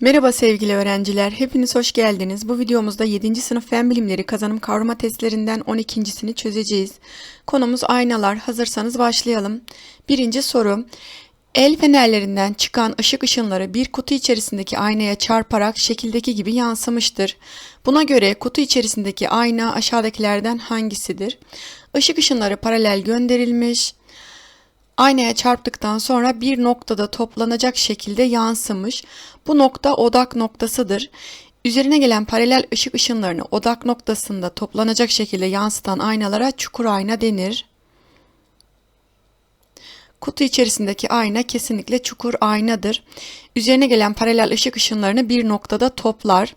Merhaba sevgili öğrenciler, hepiniz hoş geldiniz. Bu videomuzda 7. sınıf fen bilimleri kazanım kavrama testlerinden 12.sini çözeceğiz. Konumuz aynalar. Hazırsanız başlayalım. Birinci soru. El fenerlerinden çıkan ışık ışınları bir kutu içerisindeki aynaya çarparak şekildeki gibi yansımıştır. Buna göre kutu içerisindeki ayna aşağıdakilerden hangisidir? Işık ışınları paralel gönderilmiş. Aynaya çarptıktan sonra bir noktada toplanacak şekilde yansımış. Bu nokta odak noktasıdır. Üzerine gelen paralel ışık ışınlarını odak noktasında toplanacak şekilde yansıtan aynalara çukur ayna denir. Kutu içerisindeki ayna kesinlikle çukur aynadır. Üzerine gelen paralel ışık ışınlarını bir noktada toplar.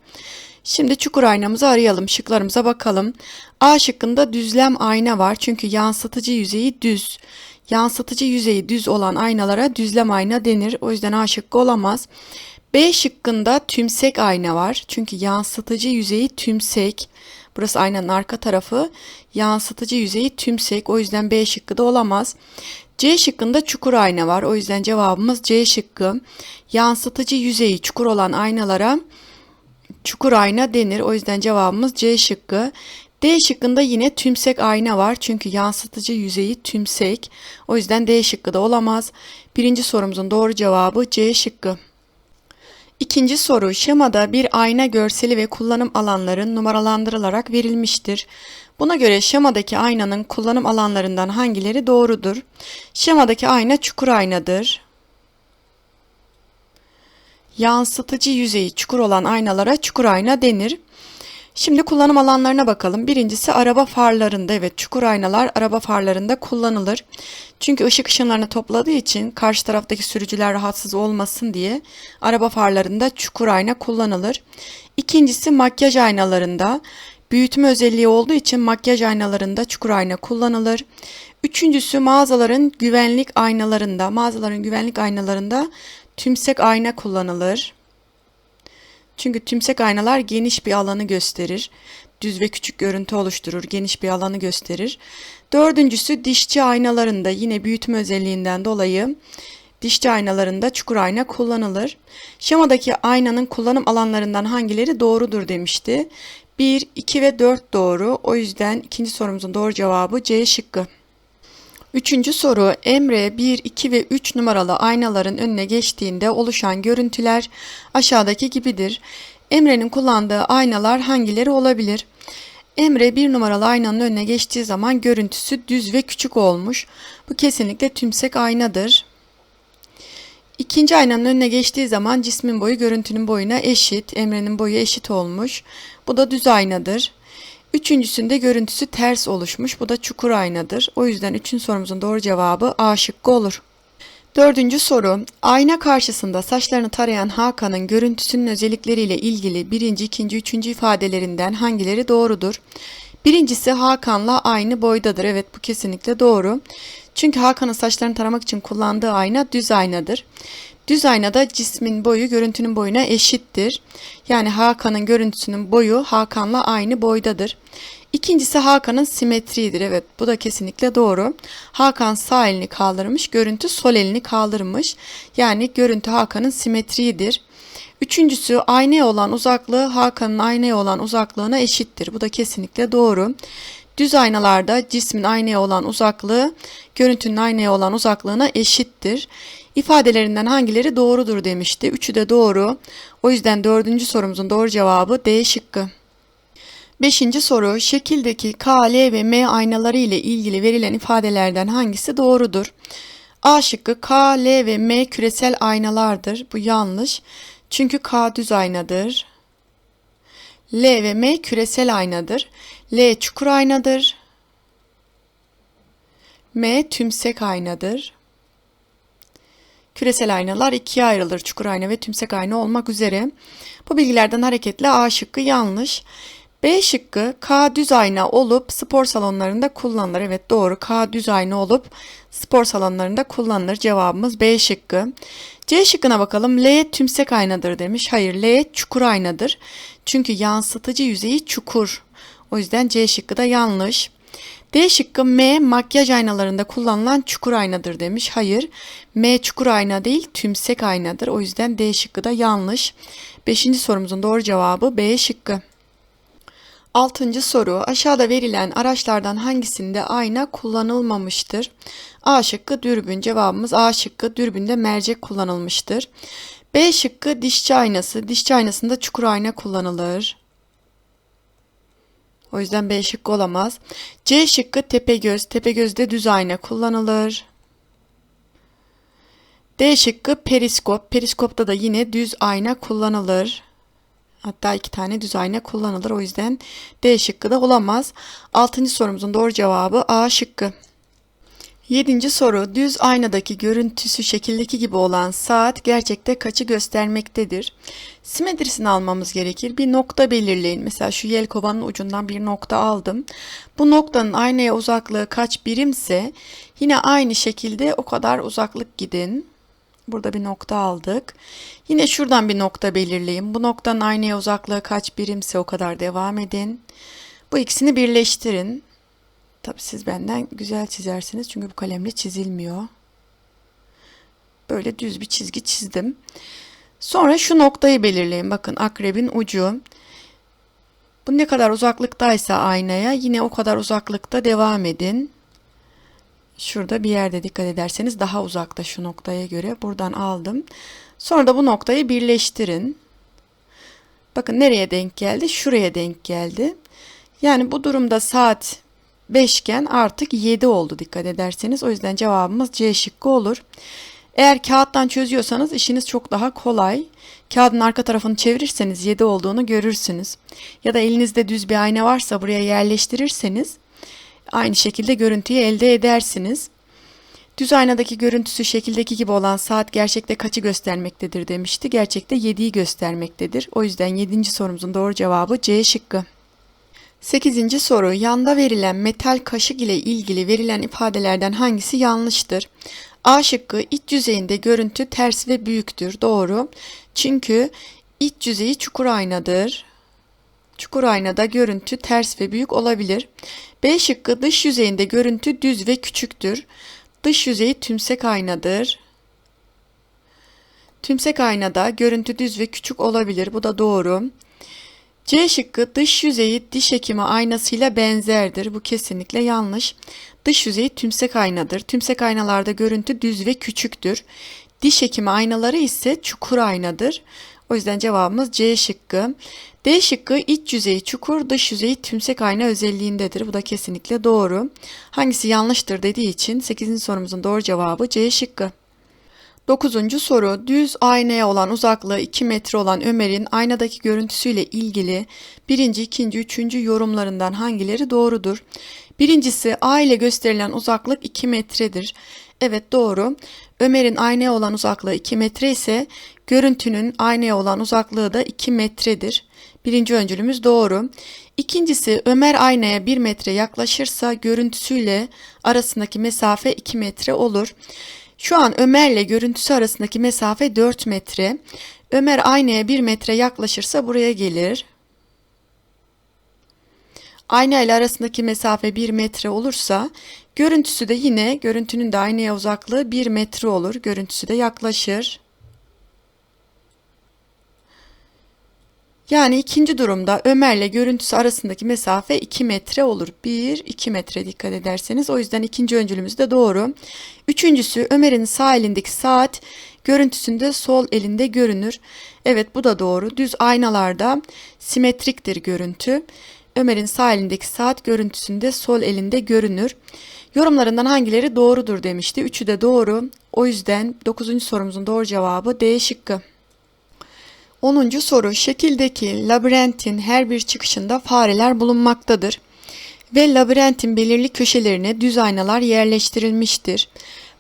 Şimdi çukur aynamızı arayalım. Şıklarımıza bakalım. A şıkkında düzlem ayna var. Çünkü yansıtıcı yüzeyi düz. Yansıtıcı yüzeyi düz olan aynalara düzlem ayna denir. O yüzden A şıkkı olamaz. B şıkkında tümsek ayna var. Çünkü yansıtıcı yüzeyi tümsek. Burası aynanın arka tarafı. Yansıtıcı yüzeyi tümsek. O yüzden B şıkkı da olamaz. C şıkkında çukur ayna var. O yüzden cevabımız C şıkkı. Yansıtıcı yüzeyi çukur olan aynalara çukur ayna denir. O yüzden cevabımız C şıkkı. D şıkkında yine tümsek ayna var. Çünkü yansıtıcı yüzeyi tümsek. O yüzden D şıkkı da olamaz. Birinci sorumuzun doğru cevabı C şıkkı. İkinci soru şemada bir ayna görseli ve kullanım alanların numaralandırılarak verilmiştir. Buna göre şemadaki aynanın kullanım alanlarından hangileri doğrudur? Şemadaki ayna çukur aynadır. Yansıtıcı yüzeyi çukur olan aynalara çukur ayna denir. Şimdi kullanım alanlarına bakalım. Birincisi araba farlarında. Evet çukur aynalar araba farlarında kullanılır. Çünkü ışık ışınlarını topladığı için karşı taraftaki sürücüler rahatsız olmasın diye araba farlarında çukur ayna kullanılır. İkincisi makyaj aynalarında. Büyütme özelliği olduğu için makyaj aynalarında çukur ayna kullanılır. Üçüncüsü mağazaların güvenlik aynalarında. Mağazaların güvenlik aynalarında tümsek ayna kullanılır. Çünkü tümsek aynalar geniş bir alanı gösterir. Düz ve küçük görüntü oluşturur, geniş bir alanı gösterir. Dördüncüsü dişçi aynalarında yine büyütme özelliğinden dolayı dişçi aynalarında çukur ayna kullanılır. Şemadaki aynanın kullanım alanlarından hangileri doğrudur demişti. 1, 2 ve 4 doğru. O yüzden ikinci sorumuzun doğru cevabı C şıkkı. Üçüncü soru Emre 1, 2 ve 3 numaralı aynaların önüne geçtiğinde oluşan görüntüler aşağıdaki gibidir. Emre'nin kullandığı aynalar hangileri olabilir? Emre bir numaralı aynanın önüne geçtiği zaman görüntüsü düz ve küçük olmuş. Bu kesinlikle tümsek aynadır. İkinci aynanın önüne geçtiği zaman cismin boyu görüntünün boyuna eşit. Emre'nin boyu eşit olmuş. Bu da düz aynadır. Üçüncüsünde görüntüsü ters oluşmuş. Bu da çukur aynadır. O yüzden üçüncü sorumuzun doğru cevabı A şıkkı olur. Dördüncü soru. Ayna karşısında saçlarını tarayan Hakan'ın görüntüsünün özellikleriyle ilgili birinci, ikinci, üçüncü ifadelerinden hangileri doğrudur? Birincisi Hakan'la aynı boydadır. Evet bu kesinlikle doğru. Çünkü Hakan'ın saçlarını taramak için kullandığı ayna düz aynadır. Düz aynada cismin boyu görüntünün boyuna eşittir. Yani Hakan'ın görüntüsünün boyu Hakan'la aynı boydadır. İkincisi Hakan'ın simetriğidir. Evet bu da kesinlikle doğru. Hakan sağ elini kaldırmış, görüntü sol elini kaldırmış. Yani görüntü Hakan'ın simetriğidir. Üçüncüsü aynaya olan uzaklığı Hakan'ın aynaya olan uzaklığına eşittir. Bu da kesinlikle doğru. Düz aynalarda cismin aynaya olan uzaklığı görüntünün aynaya olan uzaklığına eşittir. İfadelerinden hangileri doğrudur demişti. Üçü de doğru. O yüzden dördüncü sorumuzun doğru cevabı D şıkkı. Beşinci soru, şekildeki K, L ve M aynaları ile ilgili verilen ifadelerden hangisi doğrudur? A şıkkı K, L ve M küresel aynalardır. Bu yanlış. Çünkü K düz aynadır. L ve M küresel aynadır. L çukur aynadır. M tümsek aynadır. Küresel aynalar ikiye ayrılır. Çukur ayna ve tümsek ayna olmak üzere. Bu bilgilerden hareketle A şıkkı yanlış. B şıkkı K düz ayna olup spor salonlarında kullanılır. Evet doğru K düz ayna olup spor salonlarında kullanılır. Cevabımız B şıkkı. C şıkkına bakalım. L tümsek aynadır demiş. Hayır L çukur aynadır. Çünkü yansıtıcı yüzeyi çukur. O yüzden C şıkkı da yanlış. D şıkkı M makyaj aynalarında kullanılan çukur aynadır demiş. Hayır. M çukur ayna değil tümsek aynadır. O yüzden D şıkkı da yanlış. Beşinci sorumuzun doğru cevabı B şıkkı. Altıncı soru aşağıda verilen araçlardan hangisinde ayna kullanılmamıştır? A şıkkı dürbün cevabımız A şıkkı dürbünde mercek kullanılmıştır. B şıkkı dişçi aynası dişçi aynasında çukur ayna kullanılır. O yüzden B şıkkı olamaz. C şıkkı tepegöz tepegözde düz ayna kullanılır. D şıkkı periskop periskopta da yine düz ayna kullanılır. Hatta iki tane düz ayna kullanılır. O yüzden D şıkkı da olamaz. Altıncı sorumuzun doğru cevabı A şıkkı. Yedinci soru. Düz aynadaki görüntüsü şekildeki gibi olan saat gerçekte kaçı göstermektedir? Simetrisini almamız gerekir. Bir nokta belirleyin. Mesela şu yelkovanın ucundan bir nokta aldım. Bu noktanın aynaya uzaklığı kaç birimse yine aynı şekilde o kadar uzaklık gidin. Burada bir nokta aldık. Yine şuradan bir nokta belirleyin. Bu noktanın aynaya uzaklığı kaç birimse o kadar devam edin. Bu ikisini birleştirin. Tabi siz benden güzel çizersiniz çünkü bu kalemle çizilmiyor. Böyle düz bir çizgi çizdim. Sonra şu noktayı belirleyin. Bakın akrebin ucu. Bu ne kadar uzaklıktaysa aynaya yine o kadar uzaklıkta devam edin. Şurada bir yerde dikkat ederseniz daha uzakta şu noktaya göre buradan aldım. Sonra da bu noktayı birleştirin. Bakın nereye denk geldi? Şuraya denk geldi. Yani bu durumda saat 5 iken artık 7 oldu dikkat ederseniz. O yüzden cevabımız C şıkkı olur. Eğer kağıttan çözüyorsanız işiniz çok daha kolay. Kağıdın arka tarafını çevirirseniz 7 olduğunu görürsünüz. Ya da elinizde düz bir ayna varsa buraya yerleştirirseniz aynı şekilde görüntüyü elde edersiniz. Düz aynadaki görüntüsü şekildeki gibi olan saat gerçekte kaçı göstermektedir demişti. Gerçekte 7'yi göstermektedir. O yüzden 7. sorumuzun doğru cevabı C şıkkı. 8. soru yanda verilen metal kaşık ile ilgili verilen ifadelerden hangisi yanlıştır? A şıkkı iç yüzeyinde görüntü ters ve büyüktür. Doğru. Çünkü iç yüzeyi çukur aynadır. Çukur aynada görüntü ters ve büyük olabilir. B şıkkı dış yüzeyinde görüntü düz ve küçüktür. Dış yüzeyi tümsek aynadır. Tümsek aynada görüntü düz ve küçük olabilir. Bu da doğru. C şıkkı dış yüzeyi diş hekimi aynasıyla benzerdir. Bu kesinlikle yanlış. Dış yüzeyi tümsek aynadır. Tümsek aynalarda görüntü düz ve küçüktür. Diş hekimi aynaları ise çukur aynadır. O yüzden cevabımız C şıkkı. D şıkkı iç yüzeyi çukur, dış yüzeyi tümsek ayna özelliğindedir. Bu da kesinlikle doğru. Hangisi yanlıştır dediği için 8. sorumuzun doğru cevabı C şıkkı. 9. soru düz aynaya olan uzaklığı 2 metre olan Ömer'in aynadaki görüntüsüyle ilgili birinci, ikinci, üçüncü yorumlarından hangileri doğrudur? Birincisi A ile gösterilen uzaklık 2 metredir. Evet doğru. Ömer'in aynaya olan uzaklığı 2 metre ise görüntünün aynaya olan uzaklığı da 2 metredir. Birinci öncülümüz doğru. İkincisi Ömer aynaya 1 metre yaklaşırsa görüntüsüyle arasındaki mesafe 2 metre olur. Şu an Ömer ile görüntüsü arasındaki mesafe 4 metre. Ömer aynaya 1 metre yaklaşırsa buraya gelir. Ayna ile arasındaki mesafe 1 metre olursa görüntüsü de yine görüntünün de aynaya uzaklığı 1 metre olur. Görüntüsü de yaklaşır. Yani ikinci durumda Ömer ile görüntüsü arasındaki mesafe 2 metre olur. 1, 2 metre dikkat ederseniz. O yüzden ikinci öncülümüz de doğru. Üçüncüsü Ömer'in sağ elindeki saat görüntüsünde sol elinde görünür. Evet bu da doğru. Düz aynalarda simetriktir görüntü. Ömer'in sağ elindeki saat görüntüsünde sol elinde görünür. Yorumlarından hangileri doğrudur demişti. Üçü de doğru. O yüzden 9. sorumuzun doğru cevabı D şıkkı. 10. soru şekildeki labirentin her bir çıkışında fareler bulunmaktadır ve labirentin belirli köşelerine düz aynalar yerleştirilmiştir.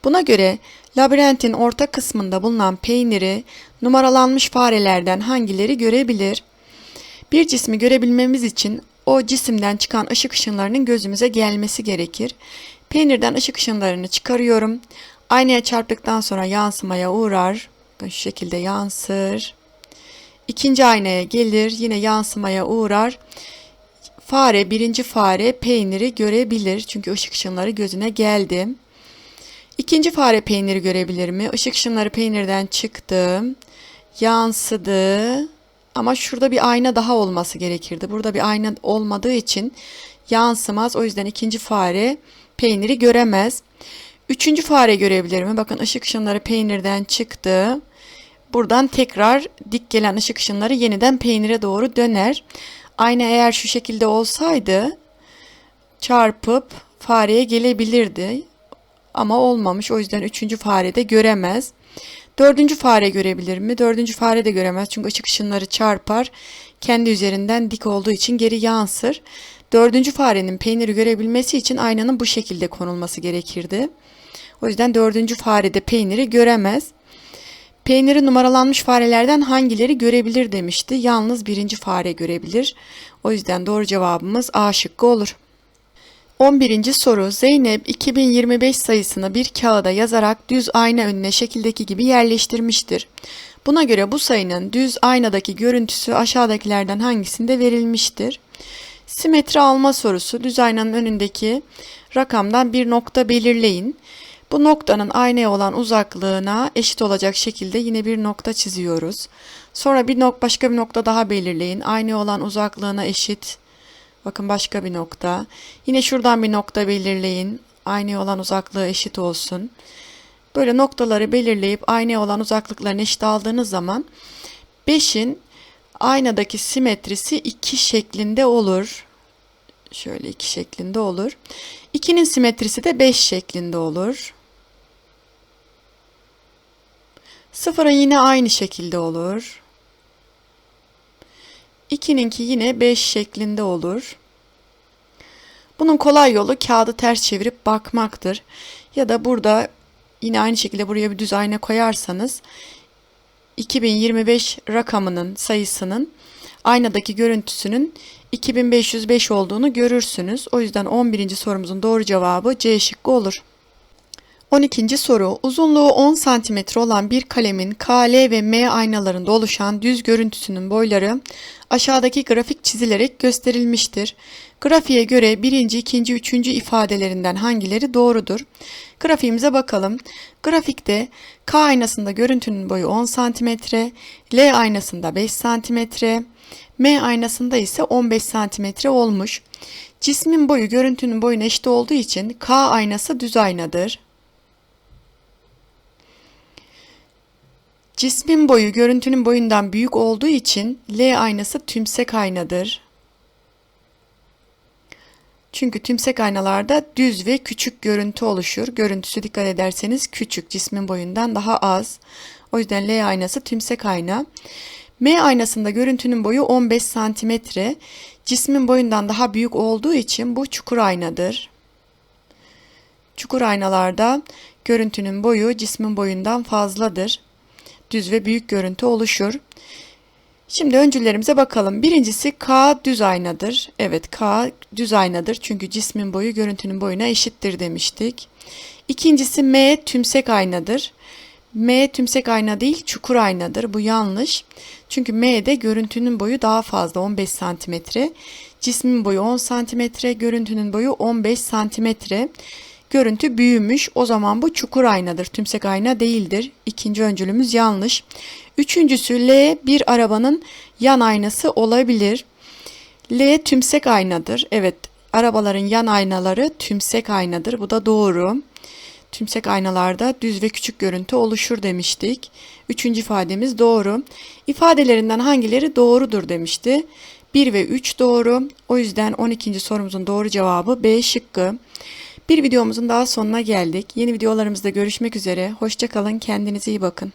Buna göre labirentin orta kısmında bulunan peyniri numaralanmış farelerden hangileri görebilir? Bir cismi görebilmemiz için o cisimden çıkan ışık ışınlarının gözümüze gelmesi gerekir. Peynirden ışık ışınlarını çıkarıyorum. Aynaya çarptıktan sonra yansımaya uğrar. Şu şekilde yansır. İkinci aynaya gelir, yine yansımaya uğrar. Fare, birinci fare peyniri görebilir. Çünkü ışık ışınları gözüne geldi. İkinci fare peyniri görebilir mi? Işık ışınları peynirden çıktı. Yansıdı. Ama şurada bir ayna daha olması gerekirdi. Burada bir ayna olmadığı için yansımaz. O yüzden ikinci fare peyniri göremez. Üçüncü fare görebilir mi? Bakın ışık ışınları peynirden çıktı. Buradan tekrar dik gelen ışık ışınları yeniden peynire doğru döner. Ayna eğer şu şekilde olsaydı çarpıp fareye gelebilirdi. Ama olmamış. O yüzden üçüncü fare de göremez. Dördüncü fare görebilir mi? Dördüncü fare de göremez. Çünkü ışık ışınları çarpar. Kendi üzerinden dik olduğu için geri yansır. Dördüncü farenin peyniri görebilmesi için aynanın bu şekilde konulması gerekirdi. O yüzden dördüncü fare de peyniri göremez. Peyniri numaralanmış farelerden hangileri görebilir demişti. Yalnız birinci fare görebilir. O yüzden doğru cevabımız A şıkkı olur. 11. soru Zeynep 2025 sayısını bir kağıda yazarak düz ayna önüne şekildeki gibi yerleştirmiştir. Buna göre bu sayının düz aynadaki görüntüsü aşağıdakilerden hangisinde verilmiştir? Simetri alma sorusu düz aynanın önündeki rakamdan bir nokta belirleyin. Bu noktanın aynaya olan uzaklığına eşit olacak şekilde yine bir nokta çiziyoruz. Sonra bir nok başka bir nokta daha belirleyin. Aynaya olan uzaklığına eşit. Bakın başka bir nokta. Yine şuradan bir nokta belirleyin. Aynaya olan uzaklığı eşit olsun. Böyle noktaları belirleyip aynaya olan uzaklıklarını eşit aldığınız zaman 5'in aynadaki simetrisi 2 şeklinde olur. Şöyle 2 şeklinde olur. 2'nin simetrisi de 5 şeklinde olur. Sıfırın yine aynı şekilde olur. 2'ninki yine 5 şeklinde olur. Bunun kolay yolu kağıdı ters çevirip bakmaktır. Ya da burada yine aynı şekilde buraya bir düz ayna koyarsanız 2025 rakamının sayısının aynadaki görüntüsünün 2505 olduğunu görürsünüz. O yüzden 11. sorumuzun doğru cevabı C şıkkı olur. 12. soru uzunluğu 10 cm olan bir kalemin K, L ve M aynalarında oluşan düz görüntüsünün boyları aşağıdaki grafik çizilerek gösterilmiştir. Grafiğe göre birinci, ikinci, üçüncü ifadelerinden hangileri doğrudur? Grafiğimize bakalım. Grafikte K aynasında görüntünün boyu 10 cm, L aynasında 5 cm, M aynasında ise 15 cm olmuş. Cismin boyu görüntünün boyuna eşit olduğu için K aynası düz aynadır. Cismin boyu görüntünün boyundan büyük olduğu için L aynası tümsek aynadır. Çünkü tümsek aynalarda düz ve küçük görüntü oluşur. Görüntüsü dikkat ederseniz küçük, cismin boyundan daha az. O yüzden L aynası tümsek ayna. M aynasında görüntünün boyu 15 santimetre. Cismin boyundan daha büyük olduğu için bu çukur aynadır. Çukur aynalarda görüntünün boyu cismin boyundan fazladır düz ve büyük görüntü oluşur. Şimdi öncüllerimize bakalım. Birincisi K düz aynadır. Evet K düz aynadır çünkü cismin boyu görüntünün boyuna eşittir demiştik. İkincisi M tümsek aynadır. M tümsek ayna değil çukur aynadır. Bu yanlış. Çünkü M'de görüntünün boyu daha fazla 15 santimetre. Cismin boyu 10 santimetre, görüntünün boyu 15 santimetre. Görüntü büyümüş. O zaman bu çukur aynadır. Tümsek ayna değildir. İkinci öncülümüz yanlış. Üçüncüsü L bir arabanın yan aynası olabilir. L tümsek aynadır. Evet arabaların yan aynaları tümsek aynadır. Bu da doğru. Tümsek aynalarda düz ve küçük görüntü oluşur demiştik. Üçüncü ifademiz doğru. İfadelerinden hangileri doğrudur demişti. 1 ve 3 doğru. O yüzden 12. sorumuzun doğru cevabı B şıkkı. Bir videomuzun daha sonuna geldik. Yeni videolarımızda görüşmek üzere. Hoşçakalın, kendinize iyi bakın.